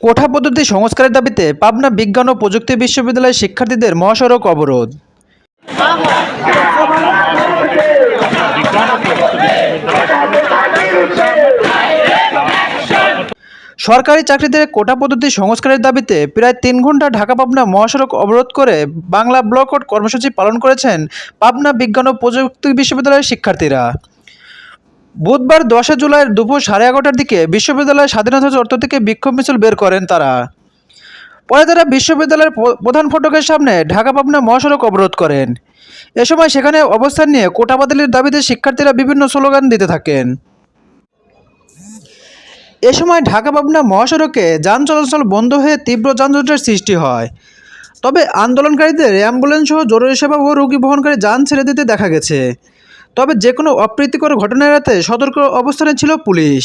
কোঠা পদ্ধতি সংস্কারের দাবিতে পাবনা বিজ্ঞান ও প্রযুক্তি বিশ্ববিদ্যালয়ের শিক্ষার্থীদের মহাসড়ক অবরোধ। সরকারি চাকরিতে কোটা পদ্ধতি সংস্কারের দাবিতে প্রায় তিন ঘণ্টা ঢাকা পাবনা মহাসড়ক অবরোধ করে বাংলা ব্লকআউট কর্মসূচি পালন করেছেন পাবনা বিজ্ঞান ও প্রযুক্তি বিশ্ববিদ্যালয়ের শিক্ষার্থীরা। বুধবার দশই জুলাই দুপুর সাড়ে এগারোটার দিকে বিশ্ববিদ্যালয়ের স্বাধীনতা চত্বর থেকে বিক্ষোভ মিছিল বের করেন তারা। পরে তারা বিশ্ববিদ্যালয়ের প্রধান ফটকের সামনে ঢাকা পাবনা মহাসড়ক অবরোধ করেন। এ সময় সেখানে অবস্থান নিয়ে কোটা বাতিলের দাবিতে শিক্ষার্থীরা বিভিন্ন স্লোগান দিতে থাকেন। এ সময় ঢাকা পাবনা মহাসড়কে যান চলাচল বন্ধ হয়ে তীব্র যানজটের সৃষ্টি হয়। তবে আন্দোলনকারীদের অ্যাম্বুলেন্স সহ জরুরি সেবা ও রোগী বহনকারী যান ছেড়ে দিতে দেখা গেছে। তবে যে কোনো অপ্রীতিকর ঘটনা এড়াতে সতর্ক অবস্থানে ছিল পুলিশ।